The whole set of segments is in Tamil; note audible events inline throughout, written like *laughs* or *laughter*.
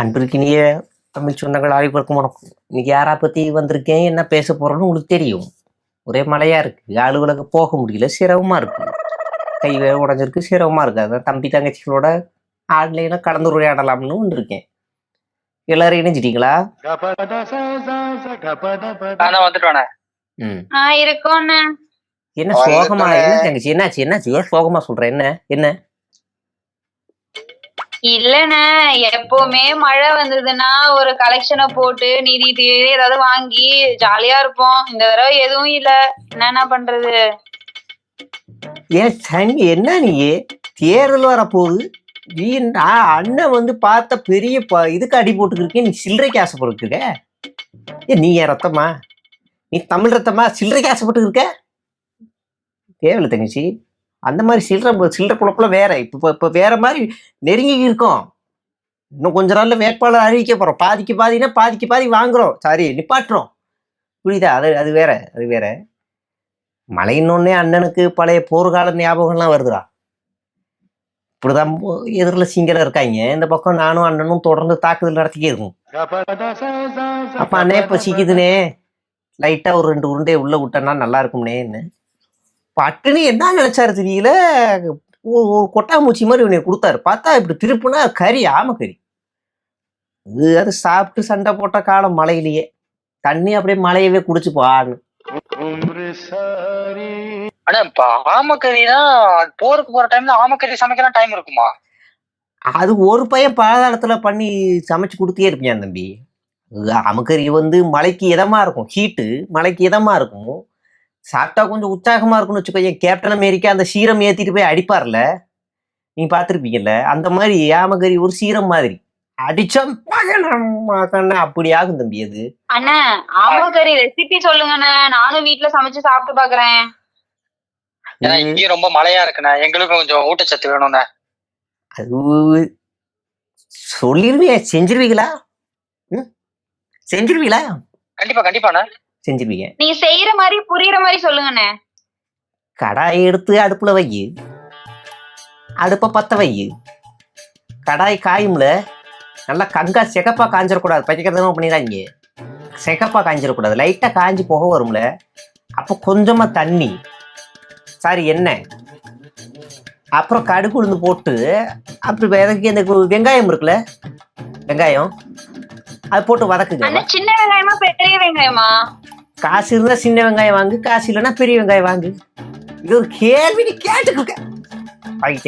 அன்பிற்கினிய தமிழ் சொந்தங்கள் அனைவருக்கும் வணக்கம். இன்னைக்கு யாரா பத்தி வந்திருக்கேன் என்ன பேச போறேன்னு உங்களுக்கு தெரியும். ஒரே மழையா இருக்கு. ஆளுகளுக்கு போக முடியல சிரமமா இருக்கு. கை உடஞ்சிருக்கு சிரமமா இருக்கு. அதான் தம்பி தங்கச்சிகளோட ஆன்லைன்ல கலந்துரையாடலாம்னு வந்திருக்கேன். எல்லாரும் இணைஞ்சிட்டீங்களா? என்ன சோகமா என்ன தங்கச்சி என்னாச்சு என்னாச்சு சோகமா சொல்ற என்ன என்ன இல்லண்ண எப்பவுமே மழை வந்ததுன்னா ஒரு கலெக்ஷனை போட்டு நீதி தீதி ஏதாவது வாங்கி ஜாலியா இருப்போம். இந்த தடவை எதுவும் இல்ல. என்னென்ன பண்றது? ஏன் சனி என்ன நீ? தேர்தல் வரப்போகுது. நீ நான் அண்ணன் வந்து பார்த்த பெரிய ப இதுக்கு அடி போட்டுக்கிருக்கேன் நீ சில்லறைக்கு ஆசைப்பட்டுருக்க ஏ நீ என் ரத்தமா? நீ தமிழ் ரத்தமா சில்லறைக்கு ஆசைப்பட்டுருக்க தேவையில்ல தங்கச்சி. அந்த மாதிரி சில்லற சில்லற குழப்பெல்லாம் வேற. இப்போ இப்போ வேற மாதிரி நெருங்கி இருக்கோம். இன்னும் கொஞ்ச நாள்ல வேட்பாளர் அறிவிக்க போறோம். பாதிக்கு பாதினா பாதிக்கு பாதி வாங்குறோம். சாரி நிப்பாட்டுறோம். புரியுதா? அது அது வேற அது வேற. மழையினொன்னே அண்ணனுக்கு பழைய போர்கால ஞாபகம்லாம் வருதுடா. இப்படிதான் எதிரில் சிங்களம் இருக்காங்க. இந்த பக்கம் நானும் அண்ணனும் தொடர்ந்து தாக்குதல் நடத்திக்கே இருக்கும். அப்ப அண்ணே இப்ப சிக்குதுனே. லைட்டா ஒரு ரெண்டு உருண்டையை உள்ள விட்டேன்னா நல்லா இருக்கும்னேன்னு. பட்டுன்னு என்ன நினைச்சாரு தெரியல? ஒரு கொட்டாம்பூச்சி மாதிரி உன்னை கொடுத்தாரு. பார்த்தா இப்படி திருப்புனா கறி ஆம கறி. அது அது சாப்பிட்டு சண்டை போட்ட காலம் மழையிலேயே. தண்ணி அப்படியே மழையவே குடிச்சு இப்ப ஆமக்கறினா போருக்கு போற டைம்ல ஆமக்கறி சமைக்கலாம் டைம் இருக்குமா? அது ஒரு பையன் பாதாளத்துல பண்ணி சமைச்சு கொடுத்தே இருப்பியான் தம்பி? அமுக்கறி வந்து மலைக்கு இதமா இருக்கும். ஹீட்டு மலைக்கு இதமா இருக்கும். சாப்பிட்டா கொஞ்சம் உற்சாகமா இருக்கும்னு வச்சுக்கோ கேப்டன் அமெரிக்கா அந்த சீரம் ஏத்திட்டு போய் அடிப்பார்ல. நீங்க பார்த்துருப்பீங்கல்ல? அந்த மாதிரி ஆமக்கறி ஒரு சீரம் மாதிரி. அடிச்சா மகன அப்படி ஆகும் தம்பி அது. அண்ணா ஆமக்கறி ரெசிபி சொல்லுங்கண்ணே. நானும் வீட்ல சமைச்சு சாப்பிட்டு பாக்குறேன். ஏன்னா இங்கேயும் ரொம்ப மழையா இருக்குண்ணே. எங்களுக்கும் கொஞ்சம் ஊட்டச்சத்து வேணும்ண்ணே. அது சொல்லிருவீங்க செஞ்சிருவீங்களா? செஞ்சிருவீங்களா? கண்டிப்பா கண்டிப்பாண்ணே. செஞ்சிருவீங்க. நீங்க செய்யற மாதிரி புரியுற மாதிரி சொல்லுங்கண்ணே. கடாயை எடுத்து அடுப்புல வை. அடுப்பை பத்த வை. கடாய் காயும்ல நல்லா கங்கா சிகப்பா காஞ்சிடக்கூடாது பச்சைக்கிறதுமா பண்ணிடுறாங்க சிகப்பா காஞ்சிடக்கூடாது லைட்டாக காஞ்சி புகை வரும்ல அப்போ கொஞ்சமாக தண்ணி சாரி எண்ணெய் அப்புறம் கடுகு உளுந்து போட்டு அப்புறம் விதக்கி இந்த கு- வெங்காயம் இருக்குல்ல வெங்காயம் அது போட்டு வதக்குங்க. சின்ன வெங்காயமா பெரிய வெங்காயமா? காசு இருந்தா சின்ன வெங்காயம் வாங்கு காசு இல்லைன்னா பெரிய வெங்காயம் வாங்கு. இது ஒரு கேள்வி நீ கேட்டுக்க வாங்கி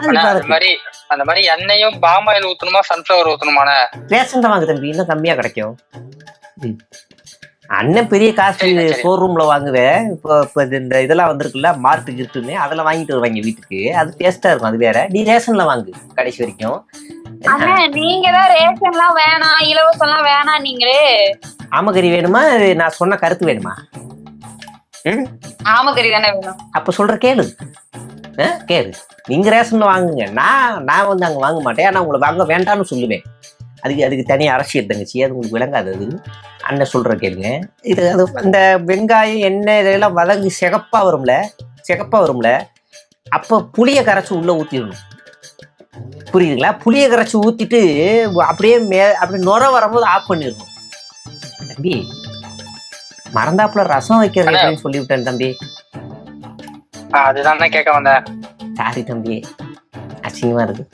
அண்ணா அந்த மாதிரி அந்த மாதிரி எண்ணெயும் பாம் ஆயில் ஊத்தணுமா சன்ஃபிளவர் ஊத்தணுமாண்ணே? ரேஷன் தான் வாங்கு தம்பி. இன்னும் கம்மியா கிடைக்கும். ம். அண்ணன் பெரிய சரி. ஷோரூம்ல வாங்குவேன் இப்போ இப்போ இந்த இதெல்லாம் வந்திருக்குல்ல மார்ட்டுக்கு இருக்குன்னு அதெல்லாம் வாங்கிட்டு வருவாங்க வீட்டுக்கு. அது டேஸ்டா இருக்கும் அது வேற. நீ ரேஷன்ல வாங்கு கடைசி வரைக்கும். நீங்க தான் ரேஷன்லாம் வேணாம் இலவசம்லாம் வேணாம் நீங்களே. ஆமகறி வேணுமா? நான் சொன்ன கருத்து வேணுமா? ம்? ஆமக்கறி தானே வேணும். அப்ப சொல்ற கேளு. கேளு. நீங்க ரேஷன்ல வாங்குங்க. நான் நான் வந்து அங்க வாங்க மாட்டேன். ஆனா உங்களை வாங்க வேண்டாம்னு சொல்லுவேன். அதுக்கு அதுக்கு தனி அரசியல் தங்கச்சி அது உங்களுக்கு விளங்காது அது. அண்ணன் சொல்ற கேளுங்க. இது அது அந்த வெங்காயம் எண்ணெய் இதெல்லாம் வதங்கி சிகப்பா வரும்ல சிகப்பா வரும்ல அப்போ புளியை கரைச்சி உள்ள ஊத்திடணும். புரியுதுங்களா? புளியை கரைச்சி ஊத்திட்டு அப்படியே மே அப்படி நுர வரும்போது ஆஃப் பண்ணிடணும். தம்பி மறந்தாப்புல ரசம் வைக்கிறது அண்ணா. எப்படின்னு சொல்லிவிட்டேன் தம்பி. அதுதான் கேட்க வந்தேன். சாரி தம்பி. அசிங்கமா இருக்கு.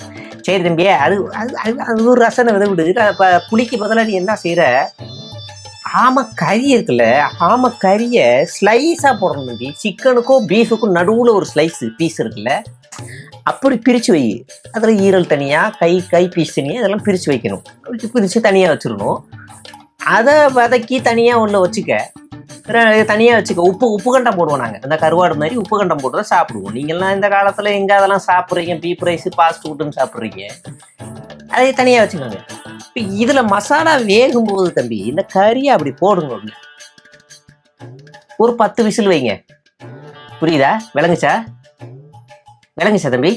சரி தம்பி அது அது அது- அது ஒரு ரசனை வித விடு இப்போ புளிக்கு பதிலாக நீ என்ன செய்யற ஆம கறி இருக்குல்ல ஆம கறியை ஸ்லைஸா போடணும் தம்பி. சிக்கனுக்கும் பீஃபுக்கும் நடுவுல ஒரு ஸ்லைஸ் பீஸ் இருக்குல்ல அப்படி பிரிச்சு வை. அதுல ஈரல் தனியா கை கை பீஸ் தனியா இதெல்லாம் பிரிச்சு வைக்கணும். பிரிச்சு தனியாக தனியா வச்சிடணும். அதை வதக்கி தனியா உள்ள வச்சுக்க. ர- தனியா வச்சுக்க உப்பு உப்பு கண்டம் போடுவோம் நாங்க அந்த கருவாடு மாதிரி உப்பு கண்டம் போட்டு தான் சாப்பிடுவோம் நீங்கெல்லாம் இந்த காலத்துல எங்க அதெல்லாம் சாப்பிடுறீங்க பீப் ரைஸ் ஃபாஸ்ட் ஃபுட்டுன்னு சாப்பிடுறீங்க அதை தனியா வச்சுக்கோங்க இப்ப இதுல மசாலா வேகும் போது தம்பி இந்த கறியை அப்படி போடுங்க. ஒரு பத்து விசில் வைங்க புரியுதா விளங்குச்சா விளங்குச்சா தம்பி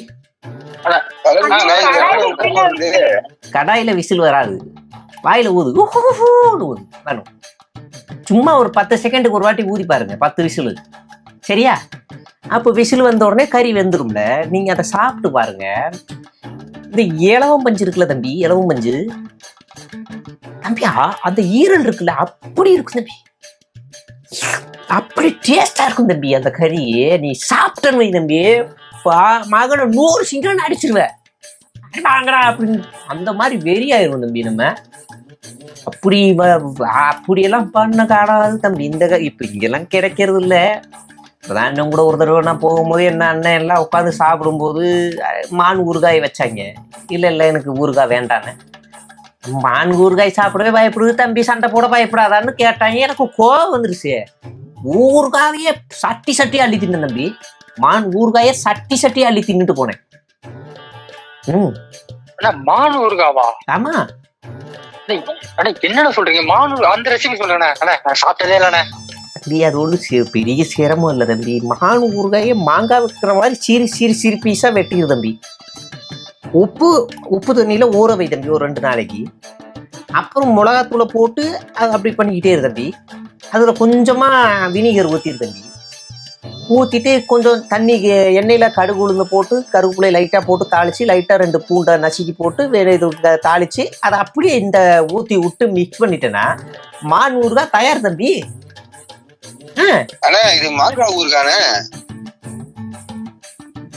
கடாயில விசில் வராது வாயில ஊது ஊது வேணும் சும்மா ஒரு பத்து செகண்டுக்கு ஒரு வாட்டி ஊதி பாருங்க பத்து விசிலு. சரியா? அப்போ விசில் வந்த உடனே கறி வெந்துடும்ல நீங்க அதை சாப்பிட்டு பாருங்க. இந்த இலவம் பஞ்சு இருக்குல்ல தம்பி இலவம் பஞ்சு? தம்பியா அந்த ஈரல் இருக்குல்ல அப்படி இருக்கும் தம்பி. அப்படி டேஸ்டா இருக்கும் தம்பி அந்த கறியே. நீ சாப்பிட்டன்னு தம்பி. பா- மகனை நூறு சிங்கரன் அடிச்சிருவ. வாங்கடா அப்படின்னு. அந்த மாதிரி வெறியாயிரும் தம்பி நம்ம. அப்படி அப்படியெல்லாம் பண்ண காடாது தம்பி. இந்த இப்ப இங்கெல்லாம் கிடைக்கிறது இல்ல இப்பதான் அண்ணன் கூட ஒரு தடவை நான் போகும்போது என்ன அண்ணன் எல்லாம் உட்காந்து சாப்பிடும்போது மான் ஊறுகாய் வச்சாங்க. இல்ல இல்ல எனக்கு ஊறுகாய் வேண்டான்னு. மான் ஊறுகாய் சாப்பிடவே பயப்படுது தம்பி. சண்டை போட பயப்படாதான்னு கேட்டாங்க. எனக்கு கோவம் வந்துருச்சு. ஊறுகாயே சட்டி சட்டி அள்ளி தின்னு தம்பி. மான் ஊறுகாயை சட்டி சட்டி அள்ளி தின்னுட்டு போனேன். ம். மான் ஊறுகாவா? ஆமா. என்னடா சொல்றீங்க? மானூர் அந்த ரெசிபி சொல்றேண்ணே அண்ணா நான் சாப்பிட்டதே இல்லண்ணே. தம்பி அது ஒன்றும் பெரிய சிரமம் இல்லை தம்பி. மான் ஊறுகாயை மாங்காய் வைக்கிற மாதிரி சீரி சீரி சீரி பீஸா வெட்டிடு தம்பி. உப்பு உப்பு தண்ணியில் ஊற வை தம்பி ஒரு ரெண்டு நாளைக்கு. அப்புறம் மிளகாத்தூளை போட்டு அது அப்படி பண்ணிக்கிட்டே இரு தம்பி. அதில் கொஞ்சமா வினிகர் ஊற்றிடு தம்பி. ஊற்றிட்டு கொஞ்சம் தண்ணி எண்ணெயில் கடுகு உளுந்து போட்டு கருவேப்பிலை லைட்டாக போட்டு தாளித்து லைட்டாக ரெண்டு பூண்டை நசுக்கி போட்டு வேறு இது தாளித்து அதை அப்படியே இந்த ஊற்றி விட்டு மிக்ஸ் பண்ணிட்டேன்னா மான் ஊறுகாய் தயார் தம்பி. அண்ணா இது மாங்காய்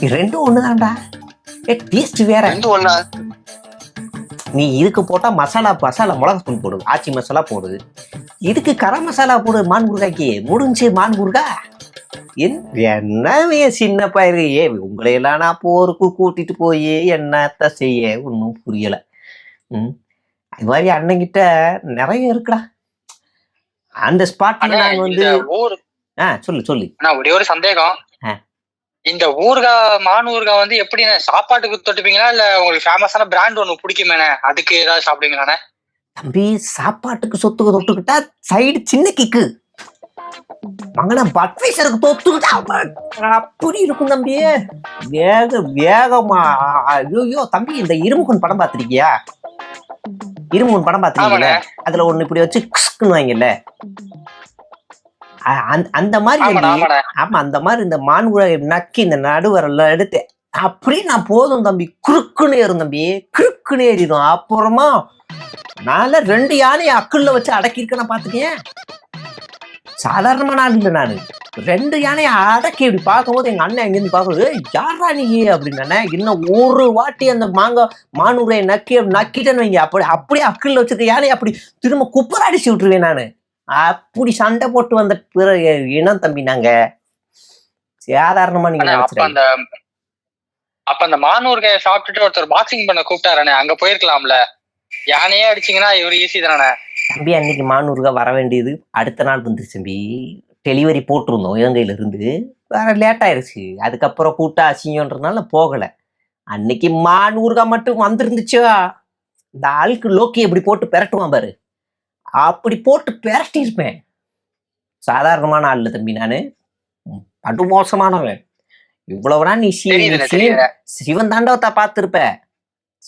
இது ரெண்டும் ஒண்ணுதான்டா. ஏ டேஸ்ட் வேற. ரெண்டு ஒண்ணா. நீ இதுக்கு போட்டா மசாலா மசாலா மிளகா தூள் போடு ஆச்சி மசாலா போடு. இதுக்கு கரம் மசாலா போடு மான் முருகாய்க்கு முடிஞ்சு மான் முருகா என் என்னவே சின்ன பயிரு ஏ உங்களையெல்லாம் நான் போருக்கு கூட்டிட்டு போய் என்னத்த செய்ய? ஒன்றும் புரியல. ம்? அது மாதிரி அண்ணங்கிட்ட நிறைய இருக்குடா. அந்த ஸ்பாட்ல அண்ணா நாங்க வந்து ஊர் ஆ சொல்லு சொல்லு. அண்ணா ஒரே ஒரு சந்தேகம். இந்த ஊறுகாய் மான் ஊறுகாய் வந்து எப்படி சாப்பாட்டுக்கு தொட்டுப்பீங்களா? இல்ல உங்களுக்கு ஃபேமஸான பிராண்ட் ஒண்ணு பிடிக்குமேண்ணே? அதுக்கு ஏதாவது சாப்பிடுவீங்களாண்ணே? தம்பி சாப்பாட்டுக்கு சொத்துக்கு தொட்டுக்கிட்டா சைடு சின்ன கிக்கு மங்கன பட்வைசருக்கு தொத்துக்கிட்டா அப்ப- அப்படி இருக்கும் தம்பி. வேக வேகமா ஐயோ தம்பி இந்த இருமுகன் படம் பார்த்திருக்கியா? இருமுகன் படம் பார்த்திருக்கீங்களா அதுல ஒண்ணு இப்படி வச்சு குஸ்க்குன்னு வாங்கல்ல அந்த- மாதிரி ஆமா அந்த மாதிரி இந்த மான்குழாய் நக்கி இந்த நடுவரல எடுத்து அப்படியே நான் போதும் தம்பி. குறுக்குன்னு ஏறும் தம்பி. குறுக்குன்னு ஏறிடும். அப்புறமா நான்ல ரெண்டு யானையை அக்குள்ள வச்சு அடக்கியிருக்கேன் பாத்துக்கேன் சாதாரணமான ஆள் இல்லை நான். ரெண்டு யானையை அடக்கி இப்படி பார்க்கும்போது எங்க அண்ணன் எங்கேருந்து பார்க்கும்போது "ஏய், யாரா நீ? அப்படின்னு இன்னும் ஒரு வாட்டி அந்த மாங்காய் மானூரை நக்கி நக்கிட்டேன்னு வைங்க. அப்படி அப்படியே அக்குள்ள வச்சிருக்க யானையை அப்படி திரும்ப குப்பரை அடிச்சு விட்டுருவேன் நான். அப்படி சண்டை போட்டு வந்த பிற இனம் தம்பி நாங்க. சாதாரணமா நீங்க அப்ப. அந்த அப்ப அந்த மான் ஊறுகாயை சாப்பிட்டுட்டு ஒருத்தர் பாக்ஸிங் பண்ண கூப்பிட்டாரண்ணே அங்க போயிருக்கலாம்ல. யானையே அடிச்சீங்கன்னா இவரு ஈஸி தானே தம்பி அன்னைக்கு மானூருக்கா வர வேண்டியது அடுத்த நாள் வந்துருச்சு தம்பி. டெலிவரி போட்டிருந்தோம் இலங்கையில இருந்து வேற லேட் ஆயிருச்சு. அதுக்கப்புறம் கூட்ட அசிங்கன்றதுனால போகல. அன்னைக்கு மானூருக்கா மட்டும் வந்திருந்துச்சோ? இந்த ஆளுக்கு லோக்கி எப்படி போட்டு பெரட்டுவான் பாரு. அப்படி போட்டு பெரட்டி இருப்பேன் சாதாரணமான ஆள் தம்பி நானு. ம், படு மோசமானவன். இவ்வளவுனா நீ சிவன் தாண்டவத்தை பார்த்திருப்ப.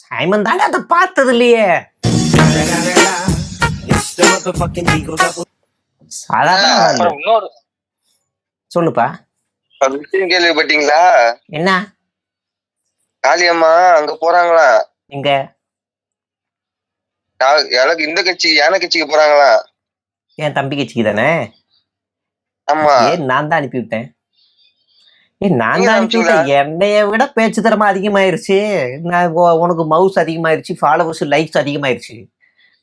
சைமன் தாண்டா அதை பார்த்தது இல்லையே *laughs* சொல்லுப்பா. கேள்விப்பட்டீங்களா? என்ன? காளியம்மா அங்க போறாங்களா? எங்க? எனக்கு இந்த கட்சி யானை கட்சிக்கு போறாங்களா? என் தம்பி கட்சிக்கு தானே? ஆமா. ஏன் நான் தான் அனுப்பி விட்டேன். ஏன் நான் தான் அனுப்பி விட்டேன். என்னைய விட பேச்சு திறமை அதிகமாயிருச்சு உனக்கு மவுஸ் அதிகமாயிருச்சு ஃபாலோவர்ஸ் லைக்ஸ் அதிகமாயிருச்சு.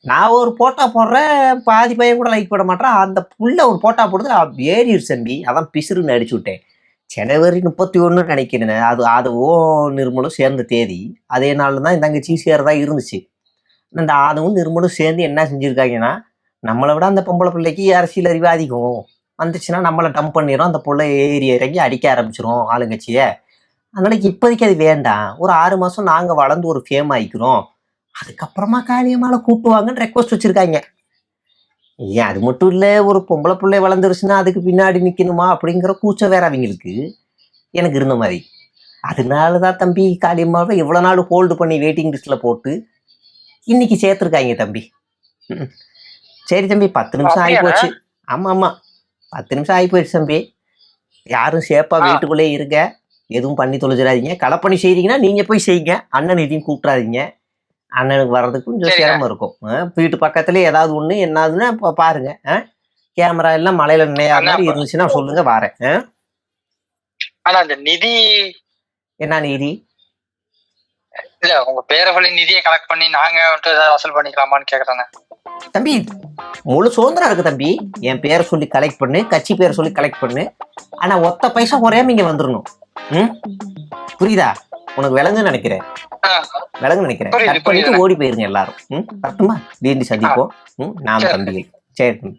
நான் ஒரு போட்டா போடுறேன் பாதி பையன் கூட லைக் பண்ண மாட்டேன். அந்த புள்ள ஒரு போட்டா போடுறது அவ ஏறிடுச்சு தம்பி அதான் பிசுறுன்னு அடிச்சு விட்டேன். ஜனவரி முப்பத்தி ஒன்று நினைக்கிறேன். அது அதுவும் நிர்மலும் சேர்ந்த தேதி. அதே நாள் தான் இந்த தங்கச்சி சேர்றதா இருந்துச்சு. அந்த ஆதவும் நிர்மலும் சேர்ந்து என்ன செஞ்சுருக்காங்கன்னா நம்மளை விட அந்த பொம்பளை பிள்ளைக்கு அரசியல் அறிவு அதிகம். வந்துச்சுன்னா நம்மளை டம்ப் பண்ணிடும் அந்த புள்ள ஏறி இறங்கி அடிக்க ஆரம்பிச்சிரும் ஆளுங்கட்சியை. அதனால் இப்போதைக்கு அது வேண்டாம். ஒரு ஆறு மாதம் நாங்கள் வளர்ந்து ஒரு ஃபேம் ஆகிக்கிறோம் அதுக்கப்புறமா காளியம்மால கூட்டுவாங்கன்னு ரெக்வஸ்ட் வச்சிருக்காங்க. ஏன் அது மட்டும் இல்ல ஒரு பொம்பளை பிள்ளை வளர்ந்துருச்சுன்னா அதுக்கு பின்னாடி நிக்கணுமா அப்படிங்கிற கூச்சம் வேற அவங்களுக்கு எனக்கு இருந்த மாதிரி. அதனாலதான் தம்பி காளியம்மாவை இவ்வளவு நாள் ஹோல்டு பண்ணி வெயிட்டிங் லிஸ்ட்ல போட்டு இன்னைக்கு சேர்த்துருக்காங்க தம்பி. ம். சரி தம்பி பத்து நிமிஷம் ஆகி? போச்சு ஆமா ஆமா. பத்து நிமிஷம் ஆகி போயிடுச்சு தம்பி. யாரும் சேஃபா ஆ. வீட்டுக்குள்ளே இருங்க. எதுவும் பண்ணி தொலைச்சிடாதீங்க களப்பணி செய்றீங்கன்னா நீங்க போய் செய்யுங்க. அண்ணன் எதையும் கூப்பிட்றாதீங்க அண்ணனுக்கு வர்றதுக்கு கொஞ்சம். சிரமம் இருக்கும். வீட்டு பக்கத்துல ஏதாவது ஒண்ணு என்னதுன்னா இப்ப பாருங்க. கேமரா எல்லாம் மலையில அண்ணா, மாதிரி இருந்துச்சுன்னா சொல்லுங்க வாரேன்? ஆனா அந்த நிதி என்ன நீதி? இல்ல உங்க பேரை சொல்லி நிதியை கலெக்ட் பண்ணி நாங்க வந்துட்டு ஏதாவது வசூல் பண்ணிக்கலாமான்னு கேக்குறேன் தம்பி முழு சுதந்திரம் இருக்கு தம்பி. என் பேரை சொல்லி கலெக்ட் பண்ணு கட்சி பேரை சொல்லி கலெக்ட் பண்ணு. ஆனா ஒத்த பைசா குறையாம இங்க வந்துடணும் புரியுதா? உனக்கு விளங்குன்னு நினைக்கிறேன். விளங்கு நினைக்கிறேன். கட் பண்ணிட்டு. ஓடி போயிருங்க எல்லாரும். ம்? வரட்டுமா? மீண்டும் சந்திப்போம் ம்? நாம். தம்பிகள் சரி ம்.